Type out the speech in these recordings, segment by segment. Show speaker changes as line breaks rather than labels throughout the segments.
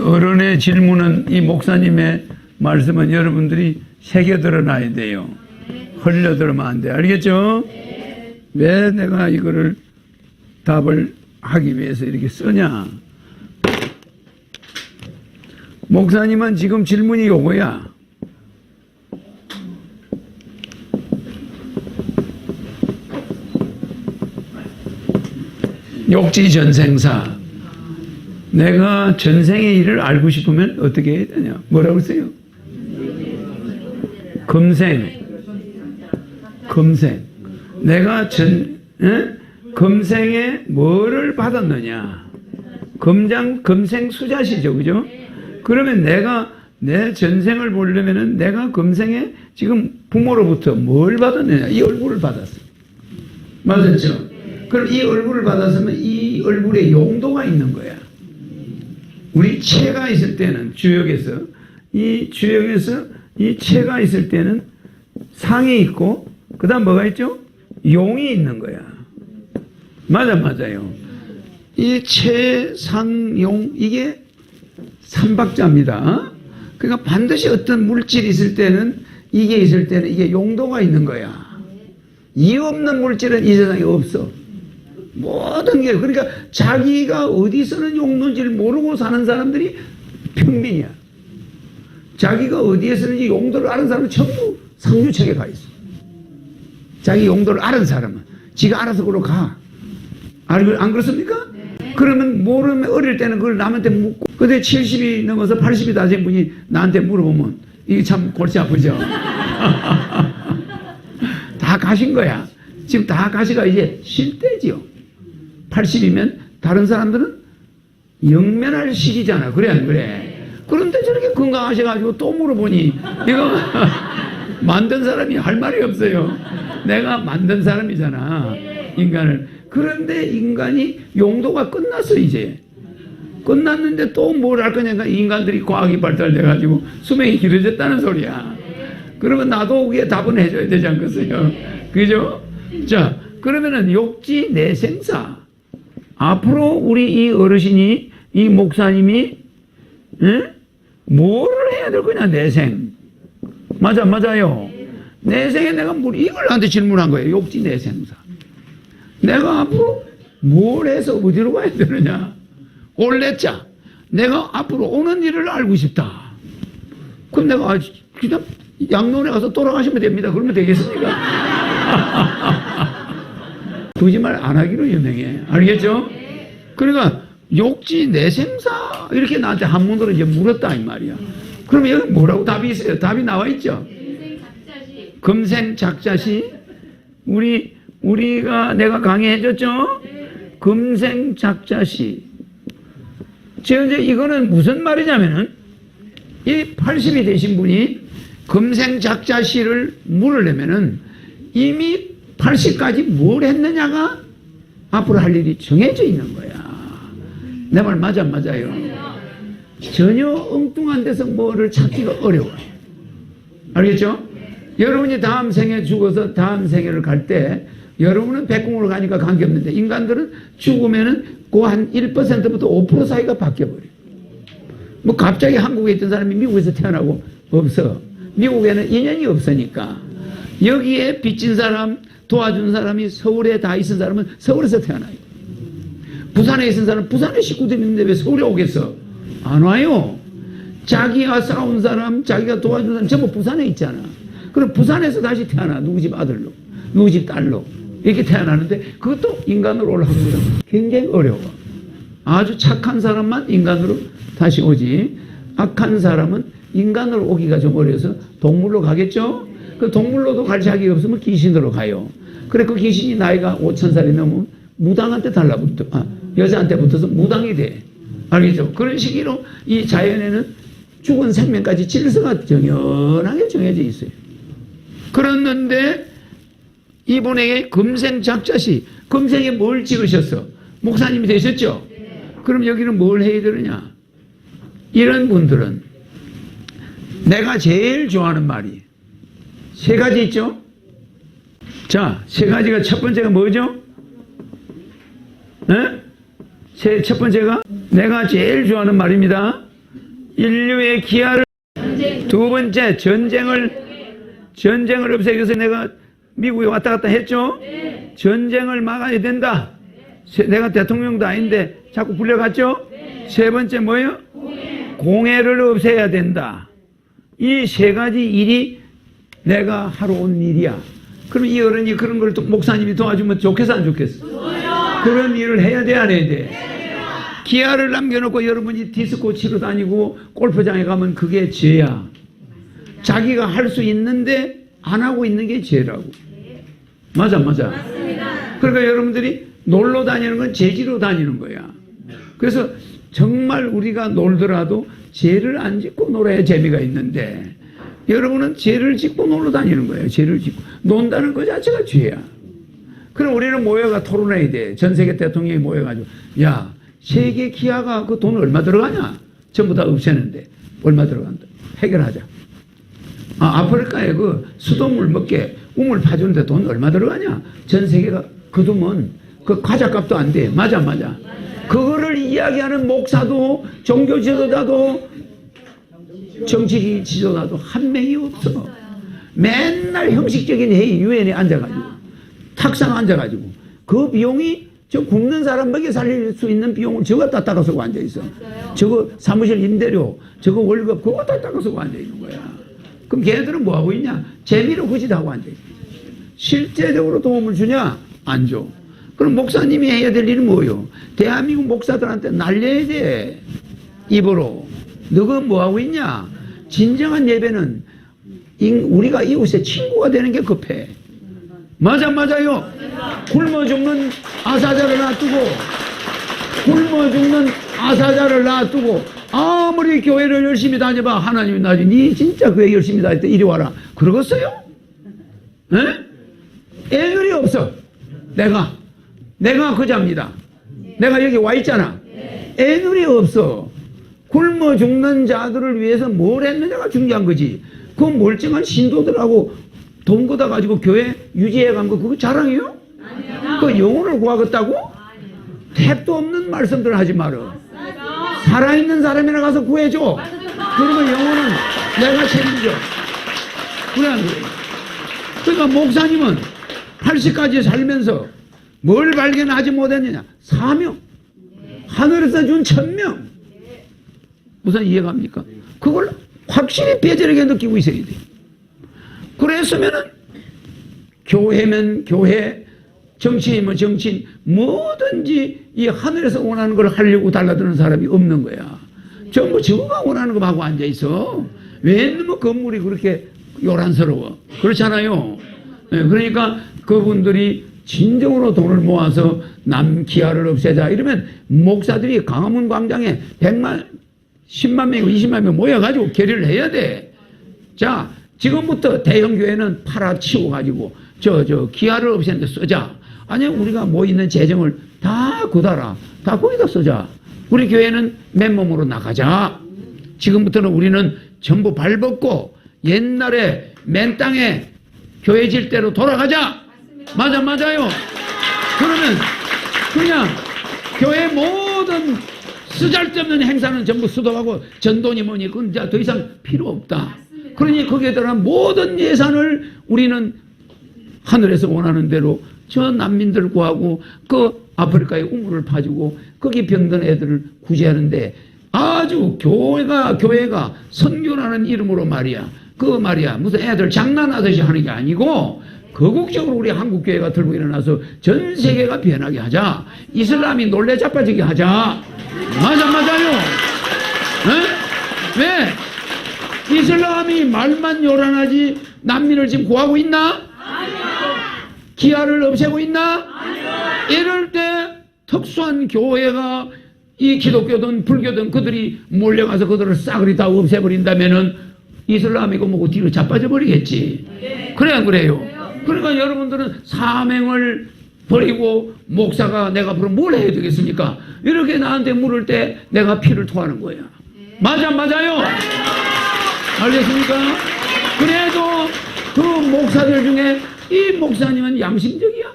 이 어른의 질문은 이 목사님의 말씀은 여러분들이 새겨 들어 놔야 돼요. 흘려 들으면 안 돼. 알겠죠? 왜 내가 이거를 답을 하기 위해서 이렇게 쓰냐? 목사님은 지금 질문이 요거야. 욕지 전생사. 내가 전생의 일을 알고 싶으면 어떻게 해야 되냐? 뭐라고 써요? 금생. 금생. 내가 전, 에? 금생에 뭐를 받았느냐? 금장, 금생 수자시죠. 그죠? 그러면 내가 내 전생을 보려면은 내가 금생에 지금 부모로부터 뭘 받았느냐? 이 얼굴을 받았어. 맞았죠? 그럼 이 얼굴을 받았으면 이 얼굴에 용도가 있는 거야. 우리 체가 있을 때는 주역에서 이 주역에서 이 체가 있을 때는 상이 있고 그다음 뭐가 있죠? 용이 있는 거야. 맞아 맞아요. 이 체상용 이게 삼박자입니다. 그러니까 반드시 어떤 물질이 있을 때는 이게 있을 때는 이게 용도가 있는 거야. 이 없는 물질은 이 세상에 없어. 모든 게 그러니까 자기가 어디 쓰는 용도인지를 모르고 사는 사람들이 평민이야. 자기가 어디에 쓰는지 용도를 아는 사람은 전부 상류책에 가 있어. 자기 용도를 아는 사람은 지가 알아서 그로 가. 안, 안 그렇습니까? 그러면 모르면 어릴 때는 그걸 남한테 묻고 근데 70이 넘어서 80이 다 된 분이 나한테 물어보면 이게 참 골치 아프죠. 다 가신 거야. 지금 다 가시가 이제 쉴 때지요. 80이면 다른 사람들은 영면할 시기잖아. 그래, 안 그래? 그런데 저렇게 건강하셔가지고 또 물어보니, 이거 만든 사람이 할 말이 없어요. 내가 만든 사람이잖아. 인간을. 그런데 인간이 용도가 끝났어, 이제. 끝났는데 또 뭘 할 거냐. 인간들이 과학이 발달돼가지고 수명이 길어졌다는 소리야. 그러면 나도 그게 답은 해줘야 되지 않겠어요? 그죠? 자, 그러면은 욕지 내생사. 앞으로 우리 이 어르신이, 이 목사님이, 응? 뭐를 해야 될 거냐, 내생. 맞아, 맞아요. 내생에 내가 뭘, 이걸 나한테 질문한 거예요. 욕지 내생사. 내가 앞으로 뭘 해서 어디로 가야 되느냐. 올레자. 내가 앞으로 오는 일을 알고 싶다. 그럼 내가, 아, 그냥 양론에 가서 돌아가시면 됩니다. 그러면 되겠습니까? 거짓말 안 하기로 유명해. 알겠죠? 그러니까 욕지 내생사 이렇게 나한테 한문으로 이제 물었다 이 말이야. 그러면 여기 뭐라고 답이 있어요? 답이 나와 있죠. 금생 작자시 우리 우리가 내가 강의해줬죠. 금생 작자시. 이제 이거는 무슨 말이냐면은 이 80이 되신 분이 금생 작자시를 물으려면은 이미 80까지 뭘 했느냐가 앞으로 할 일이 정해져 있는 거야. 내 말 맞아, 맞아요. 전혀 엉뚱한 데서 뭐를 찾기가 어려워요. 알겠죠? 여러분이 다음 생에 죽어서 다음 생애를 갈 때 여러분은 백궁으로 가니까 관계없는데 인간들은 죽으면은 그 한 1%부터 5% 사이가 바뀌어버려요. 뭐 갑자기 한국에 있던 사람이 미국에서 태어나고 없어. 미국에는 인연이 없으니까. 여기에 빚진 사람, 도와준 사람이 서울에 다 있은 사람은 서울에서 태어나요. 부산에 있은 사람은 부산에 식구들이 있는데 왜 서울에 오겠어? 안 와요. 자기가 싸운 사람, 자기가 도와준 사람 전부 부산에 있잖아. 그럼 부산에서 다시 태어나. 누구 집 아들로, 누구 집 딸로. 이렇게 태어나는데 그것도 인간으로 거 굉장히 어려워. 아주 착한 사람만 인간으로 다시 오지. 악한 사람은 인간으로 오기가 좀 어려서 동물로 가겠죠? 그 동물로도 갈 자격이 없으면 귀신으로 가요. 그래, 그 귀신이 나이가 5천 살이 넘으면 무당한테 달라붙어, 아, 여자한테 붙어서 무당이 돼. 알겠죠? 그런 식으로 이 자연에는 죽은 생명까지 질서가 정연하게 정해져 있어요. 그랬는데 이분에게 금생 작자시, 금생에 뭘 찍으셨어? 목사님이 되셨죠? 그럼 여기는 뭘 해야 되느냐? 이런 분들은 내가 제일 좋아하는 말이 세 가지 있죠? 자, 세 가지가 첫 번째가 뭐죠? 네? 세, 첫 번째가 내가 제일 좋아하는 말입니다. 인류의 기아를 두 번째 전쟁을 전쟁을 없애기 위해서 내가 미국에 왔다 갔다 했죠. 전쟁을 막아야 된다. 세- 내가 대통령도 아닌데 자꾸 불려갔죠. 세 번째 뭐예요? 공해를 없애야 된다. 이 세 가지 일이 내가 하러 온 일이야. 그럼 이 어른이 그런 걸또 목사님이 도와주면 좋겠어 안 좋겠어? 그런 일을 해야 돼 안 해야 돼? 기아를 남겨놓고 여러분이 디스코 치러 다니고 골프장에 가면 그게 죄야. 자기가 할 수 있는데 안 하고 있는 게 죄라고. 맞아, 맞아. 그러니까 여러분들이 놀러 다니는 건 죄지로 다니는 거야. 그래서 정말 우리가 놀더라도 죄를 안 짓고 놀아야 재미가 있는데 여러분은 죄를 짓고 놀러 다니는 거예요. 죄를 짓고. 논다는 것 자체가 죄야. 그럼 우리는 모여가 토론해야 돼. 전 세계 대통령이 모여가지고, 야, 세계 기아가 그 돈 얼마 들어가냐? 전부 다 없애는데. 얼마 들어간다. 해결하자. 아, 아프리카에 그 수돗물 먹게 우물 파주는데 돈 얼마 들어가냐? 전 세계가 그두면 그 과자 값도 안 돼. 맞아, 맞아. 그거를 이야기하는 목사도 종교 지도자도 정치 지도자도 한 명이 없어. 맨날 형식적인 회의 유엔에 앉아가지고 탁상 앉아가지고 그 비용이 저 굶는 사람 먹여 살릴 수 있는 비용을 저거 다 닦아 쓰고 앉아 있어. 저거 사무실 임대료, 저거 월급 그거 다 닦아 쓰고 앉아 있는 거야. 그럼 걔네들은 뭐 하고 있냐? 재미로 그짓하고 앉아 있어. 실제적으로 도움을 주냐? 안 줘. 그럼 목사님이 해야 될 일은 뭐요? 대한민국 목사들한테 날려야 돼. 입으로. 너가 뭐 하고 있냐? 진정한 예배는 인- 우리가 이웃의 친구가 되는 게 급해. 맞아, 맞아요. 굶어 죽는 아사자를 놔두고, 굶어 죽는 아사자를 놔두고, 아무리 교회를 열심히 다녀봐. 하나님이 나중에 니 진짜 교회 열심히 다닐 때 이리 와라. 그러겠어요? 에? 애들이 없어. 내가. 내가 그자입니다. 내가 여기 와 있잖아. 애들이 없어. 굶어 죽는 자들을 위해서 뭘 했느냐가 중요한 거지. 그 멀쩡한 신도들하고 돈 걷어 가지고 교회 유지해 간 거 그거 자랑이요? 그 영혼을 구하겠다고? 택도 없는 말씀들 하지 마라. 살아있는 사람이나 가서 구해줘. 그러면 영혼은 내가 책임져. 그래? 그러니까 목사님은 80까지 살면서 뭘 발견하지 못했느냐? 사명. 하늘에서 준 천명. 무슨 이해갑니까? 그걸 확실히 배절하게 느끼고 있어야 돼. 그랬으면은 교회면 교회, 정치인이면 정치인, 뭐든지 이 하늘에서 원하는 걸 하려고 달라드는 사람이 없는 거야. 전부 저가 원하는 거 하고 앉아 있어. 왜뭐 건물이 그렇게 요란스러워? 그렇잖아요. 네, 그러니까 그분들이 진정으로 돈을 모아서 남 기아를 없애자 이러면 목사들이 강화문 광장에 100만 10만 명, 20만 명 모여가지고 결의를 해야 돼. 자, 지금부터 대형 교회는 팔아치워 가지고 저, 저, 기아를 없애는데 쓰자. 아니면 우리가 뭐 있는 재정을 다 굳어라. 다 거기다 쓰자. 우리 교회는 맨몸으로 나가자. 지금부터는 우리는 전부 발벗고 옛날에 맨 땅에 교회 질 대로 돌아가자. 맞아, 맞아요. 그러면 그냥 교회 모든 쓰잘데없는 행사는 전부 수도하고 전돈이 뭐니 그건 더 이상 필요 없다. 그러니 거기에 들어간 모든 예산을 우리는 하늘에서 원하는 대로 저 난민들 구하고 그 아프리카에 우물을 파주고 거기 병든 애들을 구제하는데 아주 교회가 교회가 선교라는 이름으로 말이야. 그 말이야. 무슨 애들 장난하듯이 하는 게 아니고 거국적으로 우리 한국 교회가 들고 일어나서 전 세계가 변하게 하자 이슬람이 놀래 자빠지게 하자 맞아 맞아요 에? 왜 이슬람이 말만 요란하지 난민을 지금 구하고 있나? 기아를 없애고 있나? 이럴 때 특수한 교회가 이 기독교든 불교든 그들이 몰려가서 그들을 싸그리 다 없애버린다면은 이슬람이고 뭐고 뒤로 자빠져 버리겠지. 그래 안 그래요? 그러니까 여러분들은 사명을 버리고 목사가 내가 그럼 뭘 해야 되겠습니까? 이렇게 나한테 물을 때 내가 피를 토하는 거야. 맞아 맞아요. 알겠습니까? 그래도 그 목사들 중에 이 목사님은 양심적이야.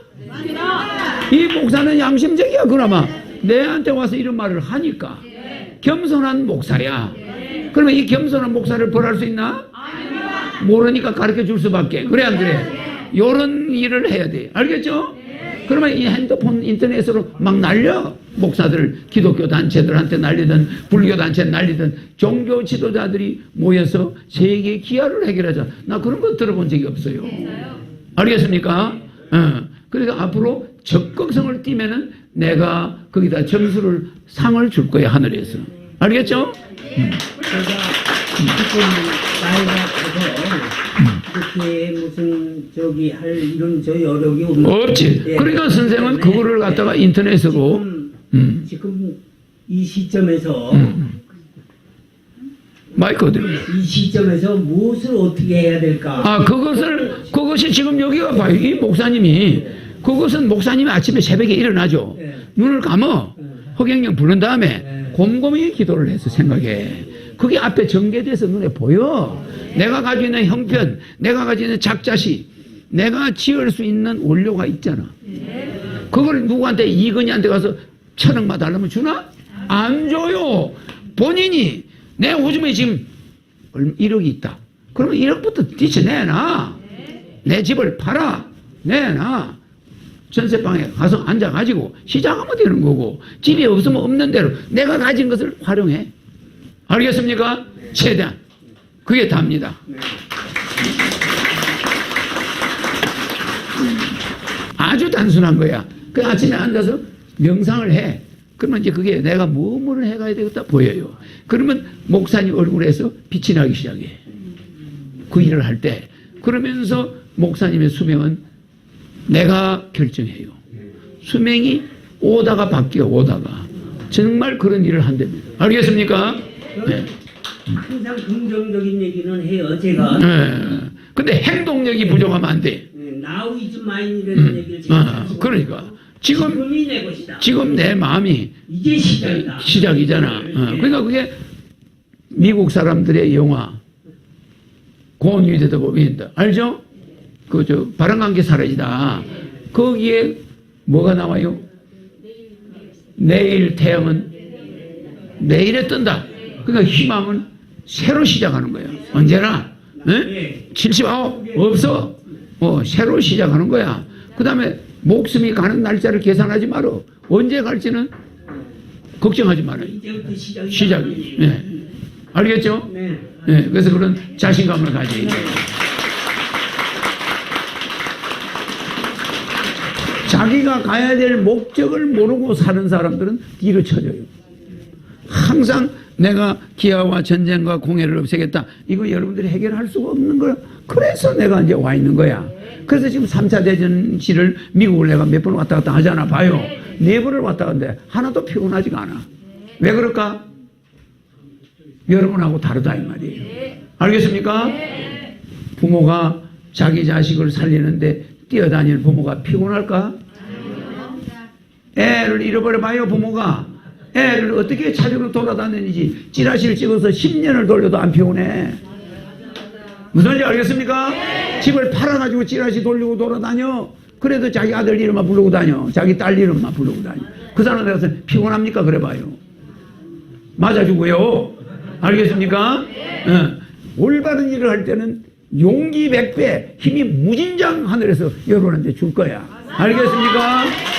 이 목사는 양심적이야 그나마 내한테 와서 이런 말을 하니까 겸손한 목사야. 그러면 이 겸손한 목사를 벌할 수 있나? 모르니까 가르쳐 줄 수밖에. 그래 안 그래? 요런 일을 해야 돼. 알겠죠? 그러면 이 핸드폰 인터넷으로 막 날려. 목사들, 기독교 단체들한테 날리든 불교 단체 날리든 종교 지도자들이 모여서 세계 기아를 해결하자. 나 그런 거 들어본 적이 없어요. 알겠습니까? 어. 그러니까 앞으로 적극성을 띠면은 내가 거기다 점수를 상을 줄 거야 하늘에서. 알겠죠?
제가 조금 나이가 커서 그렇게 무슨 저기 할 이런 저 여력이 없는
없지.
예.
그러니까 선생은 그거를 갖다가 인터넷으로
지금,
음.
지금 이 시점에서
마이크 어디?
이 시점에서 무엇을 어떻게 해야 될까?
아 그것을 그것이 지금 여기가 봐요. 이 목사님이 그것은 목사님이 아침에 새벽에 일어나죠.
네.
눈을 감어 허경영 부른 다음에
네.
곰곰이 기도를 해서 생각해. 그게 앞에 전개돼서 눈에 보여. 내가 가지고 있는 형편, 내가 가지고 있는 작자시, 내가 지을 수 있는 원료가 있잖아. 그걸 누구한테 이근이한테 가서 천억만 달라면 주나? 안 줘요. 본인이 내 오줌에 지금 얼- 1억이 있다. 그러면 1억부터 뒤쳐내놔. 내 집을 팔아. 내놔. 전세방에 가서 앉아가지고 시작하면 되는 거고 집이 없으면 없는 대로 내가 가진 것을 활용해. 알겠습니까? 최대한. 그게 답니다. 아주 단순한 거야. 그 아침에 앉아서 명상을 해. 그러면 이제 그게 내가 뭐뭐를 해가야 되겠다 보여요. 그러면 목사님 얼굴에서 빛이 나기 시작해. 그 일을 할 때. 그러면서 목사님의 수명은 내가 결정해요. 수명이 오다가 바뀌어, 오다가. 정말 그런 일을 한답니다. 알겠습니까? 네.
항상 긍정적인 얘기는 해요. 제가
네. 근데 행동력이 부족하면 안 돼.
Now is mine이라는 얘기를 제가
아,
자주
그러니까. 지금,
지금이 내 것이다.
지금 내 마음이
이제 시작이다.
시작이잖아. 어, 그러니까 그게 미국 사람들의 영화 고뉴이드도 보인다. 알죠? 그저 바람관계 사라지다. 거기에 뭐가 나와요? 내일 태양은 내일에 뜬다. 그러니까 희망은 새로 시작하는 거야. 언제나. 예? 79 없어. 어, 새로 시작하는 거야. 그 다음에 목숨이 가는 날짜를 계산하지 말아. 언제 갈지는 걱정하지 말아요. 시작이. 예. 알겠죠?
네.
예. 그래서 그런 자신감을 가져야 돼요. 자기가 가야 될 목적을 모르고 사는 사람들은 뒤로 쳐져요. 항상 내가 기아와 전쟁과 공해를 없애겠다. 이거 여러분들이 해결할 수가 없는 거야. 그래서 내가 이제 와 있는 거야. 그래서 지금 3차 대전 시를 미국을 내가 몇 번 왔다 갔다 하잖아. 봐요. 네 번을 왔다 갔는데 하나도 피곤하지가 않아. 왜 그럴까? 여러분하고 다르다 이 말이에요. 알겠습니까? 부모가 자기 자식을 살리는데 뛰어다니는 부모가 피곤할까? 애를 잃어버려 봐요 부모가 애를 어떻게 찾으러 돌아다니는지 찌라시를 찍어서 10년을 돌려도 안 피곤해 무슨 말인지 알겠습니까? 집을 팔아가지고 찌라시 돌리고 돌아다녀 그래도 자기 아들 이름만 부르고 다녀 자기 딸 이름만 부르고 다녀 그 사람한테 가서 피곤합니까? 그래 봐요 맞아주고요 알겠습니까? 예. 올바른 일을 할 때는 용기 백배 힘이 무진장 하늘에서 여러분한테 줄 거야 알겠습니까?